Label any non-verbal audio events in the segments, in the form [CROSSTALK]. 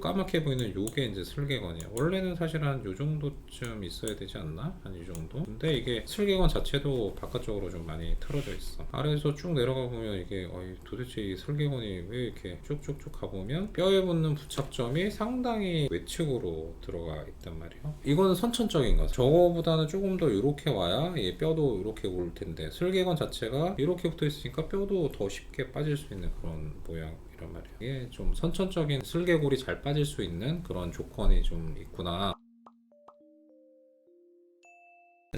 까맣게 보이는 요게 이제 슬개건이에요. 원래는 사실 한 요 정도쯤 있어야 되지 않나? 한 이 정도? 근데 이게 슬개건 자체도 바깥쪽으로 좀 많이 틀어져 있어. 아래에서 쭉 내려가 보면 이게 어이, 도대체 이 슬개건이 왜 이렇게 쭉쭉쭉 가보면 뼈에 붙는 부착점이 상당히 외측으로 들어가 있단 말이에요. 이거는 선천적인 거죠. 저거보다는 조금 더 이렇게 와야 이 뼈도 이렇게 올 텐데 슬개건 자체가 이렇게 붙어 있으니까 뼈도 더 쉽게 빠질 수 있는 그런 모양. 이란 말이에요. 이게 좀 선천적인 슬개골이 잘 빠질 수 있는 그런 조건이 좀 있구나.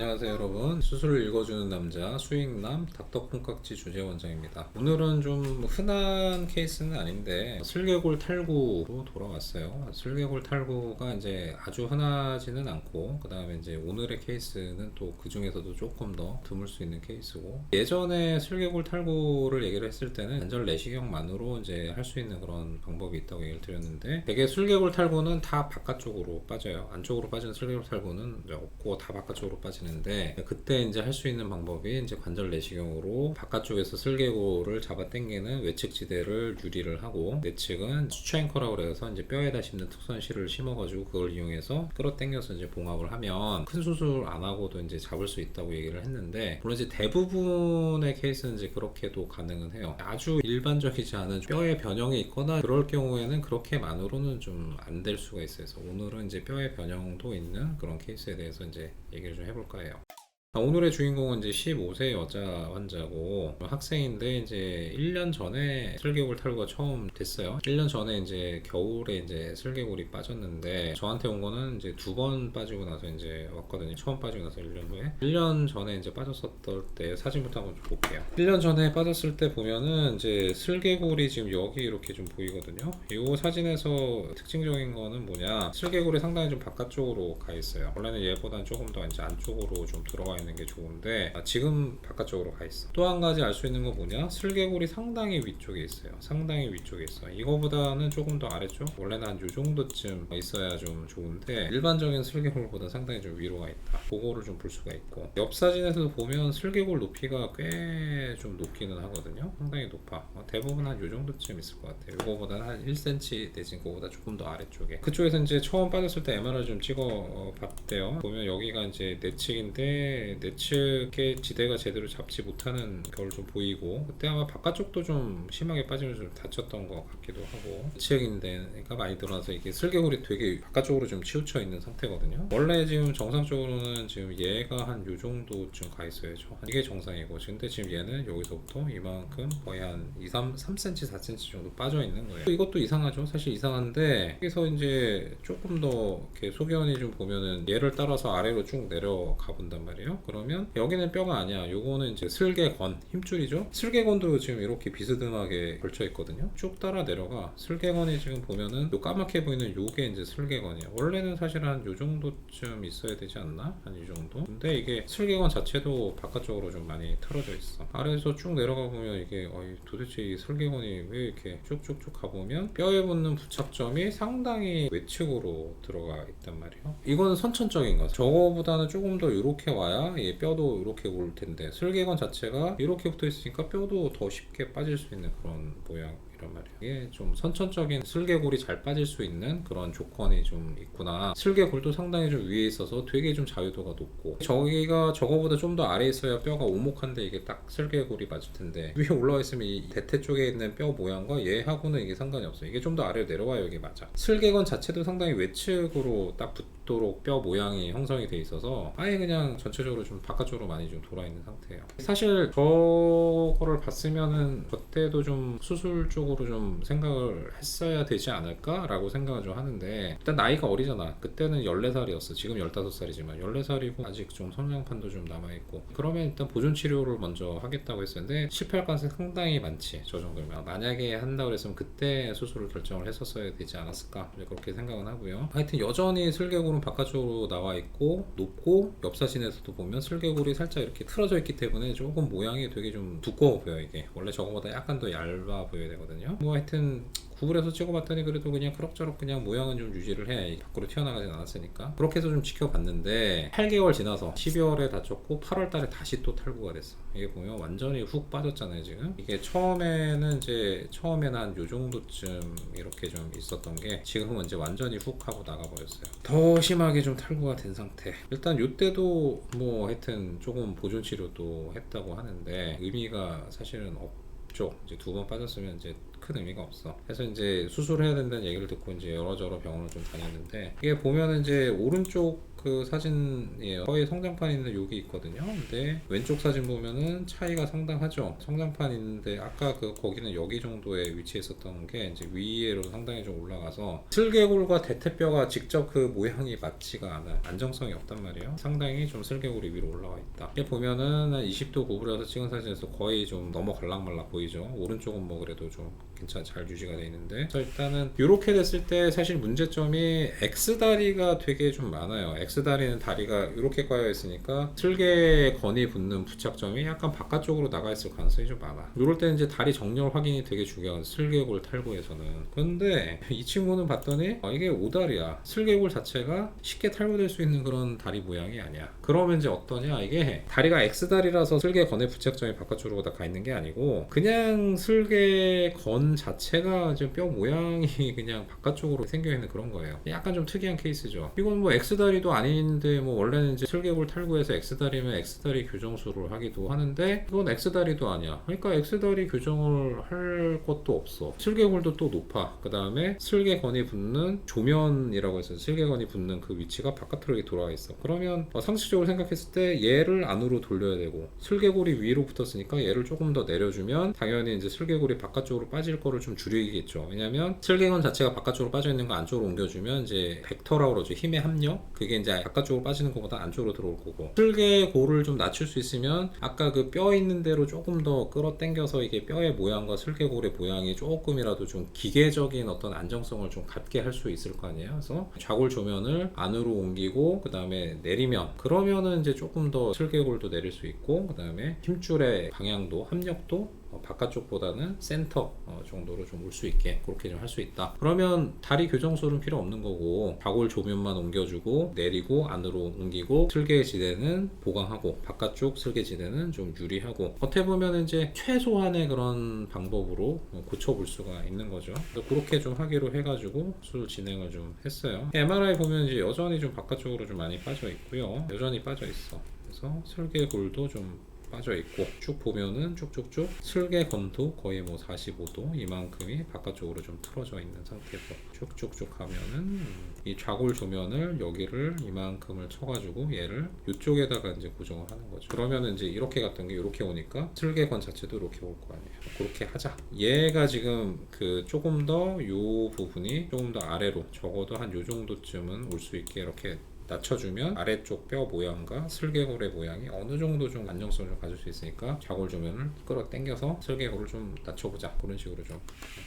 안녕하세요 여러분. 수술을 읽어주는 남자 수익남 닥터콩깍지 주재원장입니다. 오늘은 좀 흔한 케이스는 아닌데 슬개골 탈구로 돌아왔어요. 슬개골 탈구가 이제 아주 흔하지는 않고 그 다음에 이제 오늘의 케이스는 또 그 중에서도 조금 더 드물 수 있는 케이스고 예전에 슬개골 탈구를 얘기를 했을 때는 관절 내시경만으로 이제 할 수 있는 그런 방법이 있다고 얘기를 드렸는데 되게 슬개골 탈구는 다 바깥쪽으로 빠져요. 안쪽으로 빠지는 슬개골 탈구는 없고 다 바깥쪽으로 빠지는 빠지는데 그때 이제 할 수 있는 방법이 이제 관절 내시경으로 바깥쪽에서 슬개골을 잡아 당기는 외측 지대를 유리를 하고 내측은 수처 앵커라고 해서 이제 뼈에다 심는 특수한 실을 심어가지고 그걸 이용해서 끌어 당겨서 이제 봉합을 하면 큰 수술 안 하고도 이제 잡을 수 있다고 얘기를 했는데 물론 이제 대부분의 케이스는 이제 그렇게도 가능은 해요. 아주 일반적이지 않은 뼈의 변형이 있거나 그럴 경우에는 그렇게만으로는 좀 안 될 수가 있어요. 그래서 오늘은 이제 뼈의 변형도 있는 그런 케이스에 대해서 이제 얘기를 좀 해볼 거 예요. 아, 오늘의 주인공은 이제 15세 여자 환자고 학생인데 이제 1년 전에 슬개골 탈구가 처음 됐어요. 1년 전에 이제 겨울에 이제 슬개골이 빠졌는데 저한테 온 거는 이제 두 번 빠지고 나서 이제 왔거든요. 처음 빠지고 나서 1년 후에 1년 전에 이제 빠졌었던 때 사진부터 한번 좀 볼게요. 1년 전에 빠졌을 때 보면은 이제 슬개골이 지금 여기 이렇게 좀 보이거든요. 이 사진에서 특징적인 거는 뭐냐 슬개골이 상당히 좀 바깥쪽으로 가 있어요. 원래는 얘보다는 조금 더 이제 안쪽으로 좀 들어가 있는 게 좋은데 아, 지금 바깥쪽으로 가 있어. 또 한 가지 알 수 있는 거 뭐냐? 슬개골이 상당히 위쪽에 있어요. 상당히 위쪽에 있어. 이거보다는 조금 더 아래쪽. 원래는 한 요 정도쯤 있어야 좀 좋은데 일반적인 슬개골보다 상당히 좀 위로 가 있다. 그거를 좀 볼 수가 있고 옆 사진에서 보면 슬개골 높이가 꽤 좀 높기는 하거든요. 상당히 높아. 어, 대부분 한 요 정도쯤 있을 것 같아요. 이거보다는 한 1cm 내진 그거보다 조금 더 아래쪽에. 그쪽에서 이제 처음 빠졌을 때 MR을 좀 찍어 어, 봤대요. 보면 여기가 이제 내측인데 내측의 지대가 제대로 잡지 못하는 걸 좀 보이고 그때 아마 바깥쪽도 좀 심하게 빠지면서 좀 다쳤던 것 같기도 하고 내측인데가 많이 드러나서 이게 슬개골이 되게 바깥쪽으로 좀 치우쳐 있는 상태거든요. 원래 지금 정상적으로는 지금 얘가 한 요 정도쯤 가 있어야죠. 이게 정상이고 근데 지금 얘는 여기서부터 이만큼 거의 한 2, 3, 3cm, 4cm 정도 빠져 있는 거예요. 이것도 이상하죠. 사실 이상한데 여기서 이제 조금 더 이렇게 소견이 좀 보면은 얘를 따라서 아래로 쭉 내려가 본단 말이에요. 그러면 여기는 뼈가 아니야. 요거는 이제 슬개건 힘줄이죠. 슬개건도 지금 이렇게 비스듬하게 걸쳐 있거든요. 쭉 따라 내려가 슬개건이 지금 보면은 요 까맣게 보이는 요게 이제 슬개건이야. 원래는 사실 한 요 정도쯤 있어야 되지 않나? 한 이 정도. 근데 이게 슬개건 자체도 바깥쪽으로 좀 많이 틀어져 있어. 아래에서 쭉 내려가 보면 이게 어이, 도대체 이 슬개건이 왜 이렇게 쭉쭉쭉 가보면 뼈에 붙는 부착점이 상당히 외측으로 들어가 있단 말이에요. 이거는 선천적인 거죠. 저거보다는 조금 더 이렇게 와야 이 뼈도 이렇게 올 텐데 슬개건 자체가 이렇게 붙어 있으니까 뼈도 더 쉽게 빠질 수 있는 그런 모양. 이란 말이에요. 이게 좀 선천적인 슬개골이 잘 빠질 수 있는 그런 조건이 좀 있구나. 슬개골도 상당히 좀 위에 있어서 되게 좀 자유도가 높고 저기가 저거보다 좀 더 아래에 있어야 뼈가 오목한데 이게 딱 슬개골이 맞을 텐데 위에 올라와 있으면 이 대퇴 쪽에 있는 뼈 모양과 얘하고는 이게 상관이 없어요. 이게 좀 더 아래로 내려와야 이게 맞아. 슬개건 자체도 상당히 외측으로 딱 붙도록 뼈 모양이 형성이 돼 있어서 아예 그냥 전체적으로 좀 바깥쪽으로 많이 좀 돌아 있는 상태예요. 사실 저거를 봤으면은 그때도 좀 수술 쪽 쪽으로 좀 생각을 했어야 되지 않을까라고 생각을 좀 하는데 일단 나이가 어리잖아. 그때는 14살이었어. 지금 15살이지만 14살이고 아직 좀 성장판도 좀 남아있고 그러면 일단 보존 치료를 먼저 하겠다고 했었는데 실패할 가능성이 상당히 많지. 저 정도면. 만약에 한다고 했으면 그때 수술을 결정을 했었어야 되지 않았을까? 그렇게 생각은 하고요. 하여튼 여전히 슬개골은 바깥쪽으로 나와 있고 높고 옆 사진에서도 보면 슬개골이 살짝 이렇게 틀어져 있기 때문에 조금 모양이 되게 좀 두꺼워 보여 이게. 원래 저거보다 약간 더 얇아 보여야 되거든요 뭐 하여튼 구글에서 찍어봤더니 그래도 그냥 그럭저럭 그냥 모양은 좀 유지를 해. 밖으로 튀어나가진 않았으니까. 그렇게 해서 좀 지켜봤는데 8개월 지나서 12월에 다쳤고 8월 달에 다시 또 탈구가 됐어. 이게 보면 완전히 훅 빠졌잖아요 지금. 이게 처음에는 이제 처음에는 한 요 정도쯤 이렇게 좀 있었던 게 지금은 이제 완전히 훅 하고 나가버렸어요. 더 심하게 좀 탈구가 된 상태. 일단 요때도 뭐 하여튼 조금 보존 치료도 했다고 하는데 의미가 사실은 없죠. 이제 두 번 빠졌으면 이제 큰 의미가 없어. 그래서 이제 수술해야 된다는 얘기를 듣고 이제 여러저러 병원을 좀 다녔는데 이게 보면은 이제 오른쪽 그 사진이에요. 거의 성장판 있는 여기 있거든요. 근데 왼쪽 사진 보면은 차이가 상당하죠. 성장판 있는데 아까 그 거기는 여기 정도에 위치해 있었던 게 이제 위로 상당히 좀 올라가서 슬개골과 대퇴뼈가 직접 그 모양이 맞지가 않아. 안정성이 없단 말이에요. 상당히 좀 슬개골이 위로 올라와 있다. 이게 보면은 한 20도 구부려서 찍은 사진에서 거의 좀 넘어 갈락말락 보이죠. 오른쪽은 뭐 그래도 좀 괜찮 잘 유지가 돼 있는데 일단은 이렇게 됐을 때 사실 문제점이 X 다리가 되게 좀 많아요. X 다리는 다리가 이렇게 까여 있으니까 슬개 건이 붙는 부착점이 약간 바깥쪽으로 나가 있을 가능성이 좀 많아. 이럴 때는 이제 다리 정렬 확인이 되게 중요한 슬개골 탈구에서는. 그런데 이 친구는 봤더니 아, 이게 오다리야. 슬개골 자체가 쉽게 탈구될 수 있는 그런 다리 모양이 아니야. 그러면 이제 어떠냐? 이게 다리가 X 다리라서 슬개 건의 부착점이 바깥쪽으로 다가 있는 게 아니고 그냥 슬개 건 자체가 지금 뼈 모양이 [LAUGHS] 그냥 바깥쪽으로 생겨 있는 그런 거예요. 약간 좀 특이한 케이스죠. 이건 뭐 X 다리도 아닌데 뭐 원래는 이제 슬개골 탈구해서 X 다리면 X 다리 교정술을 하기도 하는데 이건 X 다리도 아니야. 그러니까 X 다리 교정을 할 것도 없어. 슬개골도 또 높아. 그 다음에 슬개건이 붙는 조면이라고 해서 슬개건이 붙는 그 위치가 바깥으로 이렇게 돌아와 있어. 그러면 어, 상식적으로 생각했을 때 얘를 안으로 돌려야 되고 슬개골이 위로 붙었으니까 얘를 조금 더 내려주면 당연히 이제 슬개골이 바깥쪽으로 빠질 거를 좀 줄이겠죠. 왜냐면 슬개건 자체가 바깥쪽으로 빠져 있는 거 안쪽으로 옮겨주면 이제 벡터라고 그러죠. 힘의 합력. 그게 이제 바깥쪽으로 빠지는 것보다 안쪽으로 들어올 거고. 슬개골을 좀 낮출 수 있으면 아까 그 뼈 있는 대로 조금 더 끌어당겨서 이게 뼈의 모양과 슬개골의 모양이 조금이라도 좀 기계적인 어떤 안정성을 좀 갖게 할 수 있을 거 아니에요. 그래서 좌골 조면을 안으로 옮기고 그 다음에 내리면 그러면은 이제 조금 더 슬개골도 내릴 수 있고 그 다음에 힘줄의 방향도 합력도 어, 바깥쪽보다는 센터 어, 정도로 좀 올 수 있게 그렇게 좀 할 수 있다. 그러면 다리 교정술은 필요 없는 거고 좌골 조면만 옮겨주고 내리고 안으로 옮기고 슬개 지대는 보강하고 바깥쪽 슬개 지대는 좀 유리하고 어떻게 보면 이제 최소한의 그런 방법으로 어, 고쳐볼 수가 있는 거죠. 그렇게 좀 하기로 해가지고 수술 진행을 좀 했어요. MRI 보면 이제 여전히 좀 바깥쪽으로 좀 많이 빠져 있고요. 여전히 빠져 있어. 그래서 슬개골도 좀 빠져 있고 쭉 보면은 쭉쭉쭉 슬개건도 거의 뭐 45도 이만큼이 바깥쪽으로 좀 틀어져 있는 상태에서 쭉쭉쭉 가면은 이 좌골 조면을 여기를 이만큼을 쳐가지고 얘를 이쪽에다가 이제 고정을 하는 거죠. 그러면은 이제 이렇게 갔던 게 이렇게 오니까 슬개건 자체도 이렇게 올 거 아니에요. 그렇게 하자. 얘가 지금 그 조금 더 요 부분이 조금 더 아래로 적어도 한 요 정도쯤은 올 수 있게 이렇게 낮춰주면 아래쪽 뼈 모양과 슬개골의 모양이 어느 정도 좀 안정성을 좀 가질 수 있으니까 좌골 조면을 끌어 당겨서 슬개골을 좀 낮춰보자 그런 식으로 좀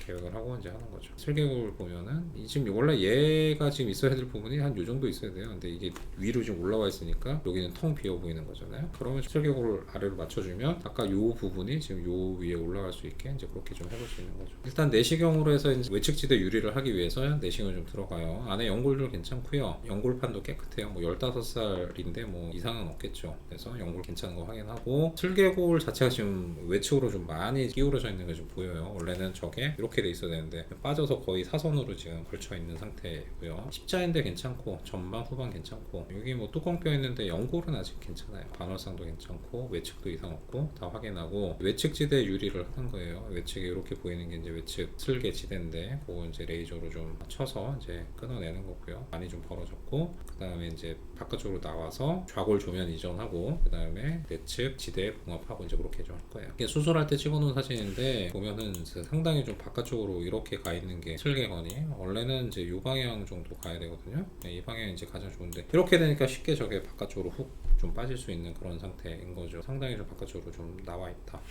계획을 하고 이제 하는 거죠. 슬개골 보면은 이 지금 원래 얘가 지금 있어야 될 부분이 한 요 정도 있어야 돼요. 근데 이게 위로 지금 올라와 있으니까 여기는 텅 비어 보이는 거잖아요. 그러면 슬개골을 아래로 맞춰주면 아까 요 부분이 지금 요 위에 올라갈 수 있게 이제 그렇게 좀 해볼 수 있는 거죠. 일단 내시경으로 해서 외측지대 유리를 하기 위해서 내시경을 좀 들어가요. 안에 연골도 괜찮고요. 연골판도 깨끗 해요. 뭐 15살인데 뭐 이상은 없겠죠. 그래서 연골 괜찮은 거 확인하고 슬개골 자체가 지금 외측으로 좀 많이 기울어져 있는 게 좀 보여요. 원래는 저게 이렇게 돼 있어야 되는데 빠져서 거의 사선으로 지금 걸쳐 있는 상태고요. 십자인대 괜찮고 전방 후방 괜찮고 여기 뭐 뚜껑뼈 있는데 연골은 아직 괜찮아요. 반월상도 괜찮고 외측도 이상 없고 다 확인하고 외측 지대 유리를 하는 거예요. 외측에 이렇게 보이는 게 이제 외측 슬개 지대인데 그거 이제 레이저로 좀 쳐서 이제 끊어내는 거고요. 많이 좀 벌어졌고 그 다음에 이제 바깥쪽으로 나와서 좌골 조면 이전하고 그 다음에 내측 지대 봉합하고 이제 그렇게 좀 할 거예요. 수술할 때 찍어놓은 사진인데 보면은 상당히 좀 바깥쪽으로 이렇게 가 있는 게 슬개건이 원래는 이제 이 방향 정도 가야 되거든요. 네, 이 방향이 이제 가장 좋은데 이렇게 되니까 쉽게 저게 바깥쪽으로 훅 좀 빠질 수 있는 그런 상태인 거죠. 상당히 좀 바깥쪽으로 좀 나와 있다.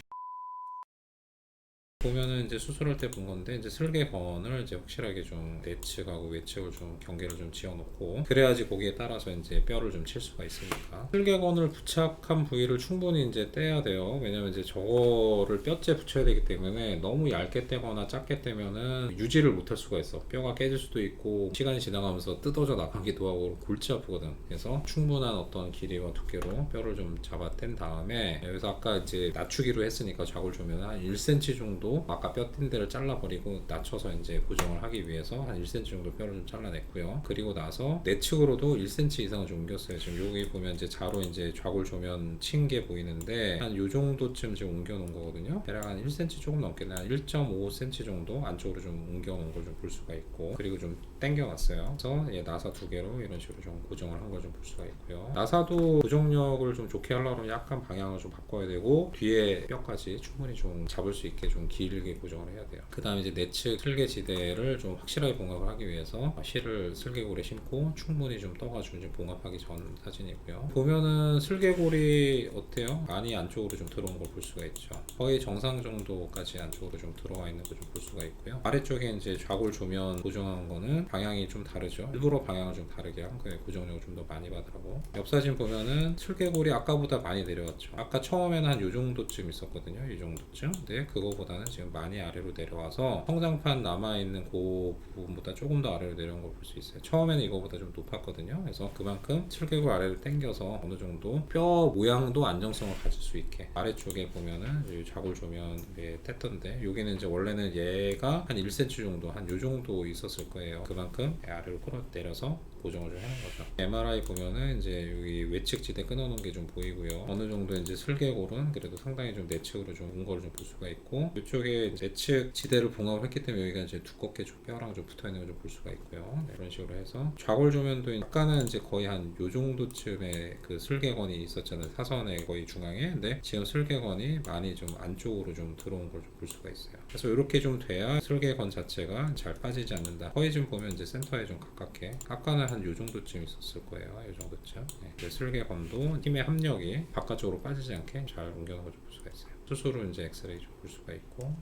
보면은 이제 수술할 때 본 건데 이제 슬개건을 이제 확실하게 좀 내측하고 외측을 좀 경계를 좀 지어놓고 그래야지 거기에 따라서 이제 뼈를 좀 칠 수가 있으니까 슬개건을 부착한 부위를 충분히 이제 떼야 돼요. 왜냐면 이제 저거를 뼈째 붙여야 되기 때문에 너무 얇게 떼거나 작게 떼면은 유지를 못할 수가 있어. 뼈가 깨질 수도 있고 시간이 지나가면서 뜯어져 나가기도 하고 골치 아프거든. 그래서 충분한 어떤 길이와 두께로 뼈를 좀 잡아 뗀 다음에 여기서 아까 이제 낮추기로 했으니까 좌골 조면 한 1cm 정도 아까 뼈뗀 데를 잘라버리고 낮춰서 이제 고정을 하기 위해서 한 1cm 정도 뼈를 좀 잘라냈고요. 그리고 나서 내측으로도 1cm 이상을 좀 옮겼어요. 지금 여기 보면 이제 자로 이제 좌골 조면 친 게 보이는데 한 요 정도쯤 지금 옮겨 놓은 거거든요. 대략 한 1cm 조금. 한 1.5cm 정도 안쪽으로 좀 옮겨 놓은 걸 좀 볼 수가 있고 그리고 좀 당겨 놨어요. 그래서 얘 나사 두 개로 이런 식으로 좀 고정을 한 걸 좀 볼 수가 있고요. 나사도 고정력을 좀 좋게 하려면 약간 방향을 좀 바꿔야 되고 뒤에 뼈까지 충분히 좀 잡을 수 있게 좀 길게 고정을 해야 돼요. 그 다음에 이제 내측 슬개 지대를 좀 확실하게 봉합을 하기 위해서 실을 슬개골에 심고 충분히 좀 떠가지고 이제 봉합하기 전 사진이고요. 보면은 슬개골이 어때요? 많이 안쪽으로 좀 들어온 걸 볼 수가 있죠. 거의 정상 정도까지 안쪽으로 좀 들어와 있는 걸 좀 볼 수가 있고요. 아래쪽에 이제 좌골 조면 고정한 거는 방향이 좀 다르죠. 일부러 방향을 좀 다르게 한 거예요. 고정력을 좀 더 많이 받으라고. 옆 사진 보면은 슬개골이 아까보다 많이 내려왔죠. 아까 처음에는 한 요 정도쯤 있었거든요. 이 정도쯤. 근데 그거보다는 지금 많이 아래로 내려와서 성장판 남아 있는 그 부분보다 조금 더 아래로 내려온 걸 볼 수 있어요. 처음에는 이거보다 좀 높았거든요. 그래서 그만큼 슬개골 아래를 당겨서 어느 정도 뼈 모양도 안정성을 가질 수 있게 아래쪽에 보면은 이 좌골 조면에 뗐던데 여기는 이제 원래는 얘가 한 1cm 정도 한 요 정도 있었을 거예요. 그만큼 아래로 끌어 내려서 고정을 좀 하는 거죠. MRI 보면은 이제 여기 외측 지대 끊어놓은 게 좀 보이고요. 어느 정도 이제 슬개골은 그래도 상당히 좀 내측으로 좀 온 거를 좀 볼 수가 있고 이쪽에 내측 지대를 봉합을 했기 때문에 여기가 이제 두껍게 좀 뼈랑 좀 붙어 있는 걸 좀 볼 수가 있고요. 네, 이런 식으로 해서 좌골 조면도 약간은 이제 거의 한 요 정도쯤에 그 슬개건이 있었잖아요. 사선의 거의 중앙에. 근데 지금 슬개건이 많이 좀 안쪽으로 좀 들어온 걸 좀 볼 수가 있어요. 그래서 이렇게 좀 돼야 슬개건 자체가 잘 빠지지 않는다. 거의 좀 보면 이제 센터에 좀 가깝게. 아까는 한 요 정도쯤 있었을 거예요. 요 정도쯤. 네, 그 슬개건도 힘의 합력이 바깥쪽으로 빠지지 않게 잘 옮겨놓은 걸좀볼 수가 있어요. 수술은 이제 엑스레이 좀볼 수가 있고.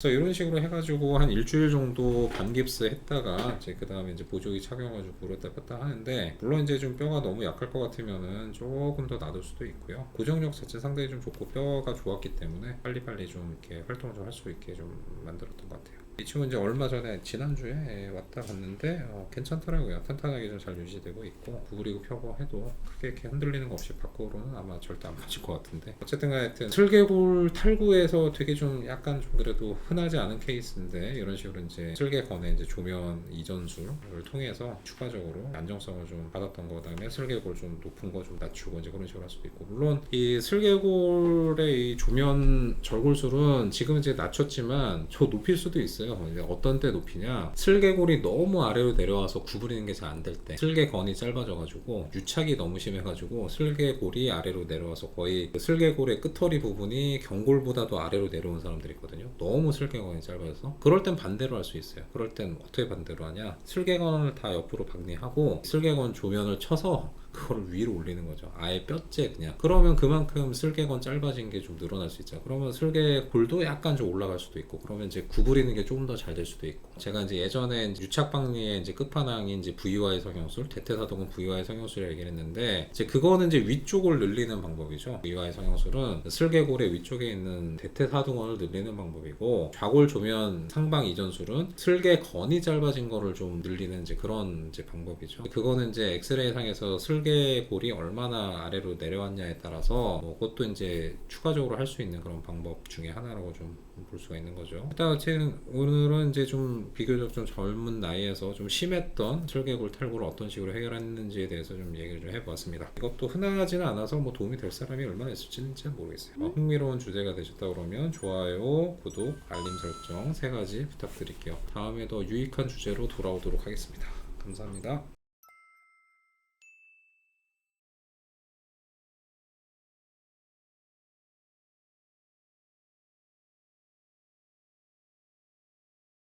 그래서 이런 식으로 해가지고 한 일주일 정도 반깁스 했다가 이제 그 다음에 이제 보조기 착용해가지고 물었다 뺐다 하는데 물론 이제 좀 뼈가 너무 약할 것 같으면은 조금 더 놔둘 수도 있고요. 고정력 자체 상당히 좀 좋고 뼈가 좋았기 때문에 빨리빨리 좀 이렇게 활동을 좀 할 수 있게 좀 만들었던 것 같아요. 이 친구 이제 얼마 전에 지난주에 왔다 갔는데 어, 괜찮더라고요. 탄탄하게 좀 잘 유지되고 있고 구부리고 펴고 해도 크게 이렇게 흔들리는 거 없이 밖으로는 아마 절대 안 빠질 것 같은데 어쨌든 하여튼 슬개골 탈구에서 되게 좀 약간 좀 그래도 흔하지 않은 케이스인데 이런 식으로 이제 슬개건의 이제 조면 이전술을 통해서 추가적으로 안정성을 좀 받았던 거 그다음에 슬개골 좀 높은 거 좀 낮추고 이제 그런 식으로 할 수도 있고 물론 이 슬개골의 이 조면 절골술은 지금 이제 낮췄지만 저 높일 수도 있어요. 이제 어떤 때 높이냐 슬개골이 너무 아래로 내려와서 구부리는 게 잘 안 될 때 슬개건이 짧아져가지고 유착이 너무 심해가지고 슬개골이 아래로 내려와서 거의 그 슬개골의 끝허리 부분이 경골보다도 아래로 내려온 사람들이 있거든요. 너무 슬개건이 짧아서 그럴 땐 반대로 할 수 있어요. 그럴 땐 어떻게 반대로 하냐 슬개건을 다 옆으로 박리하고 슬개건 조면을 쳐서 그거를 위로 올리는 거죠. 아예 뼈째 그냥. 그러면 그만큼 슬개건 짧아진 게 좀 늘어날 수 있죠. 그러면 슬개골도 약간 좀 올라갈 수도 있고, 그러면 이제 구부리는 게 조금 더 잘 될 수도 있고. 제가 이제 예전에 이제 유착박리의 이제 끝판왕이 이제 VY 성형술, 대퇴사동은 VY 성형술이라고 얘기를 했는데, 이제 그거는 이제 위쪽을 늘리는 방법이죠. VY 성형술은 슬개골의 위쪽에 있는 대퇴사동원을 늘리는 방법이고, 좌골 조면 상방 이전술은 슬개건이 짧아진 거를 좀 늘리는 이제 그런 이제 방법이죠. 그거는 이제 엑스레이 상에서 슬개 골이 얼마나 아래로 내려왔냐에 따라서 뭐 그것도 이제 추가적으로 할 수 있는 그런 방법 중에 하나라고 좀 볼 수가 있는 거죠. 일단 어쨌든 오늘은 이제 좀 비교적 좀 젊은 나이에서 좀 심했던 슬개골 탈구를 어떤 식으로 해결했는지에 대해서 좀 얘기를 좀 해보았습니다. 이것도 흔하지는 않아서 뭐 도움이 될 사람이 얼마나 있을지는 잘 모르겠어요. 어, 흥미로운 주제가 되셨다 그러면 좋아요, 구독, 알림 설정 세 가지 부탁드릴게요. 다음에 더 유익한 주제로 돌아오도록 하겠습니다. 감사합니다.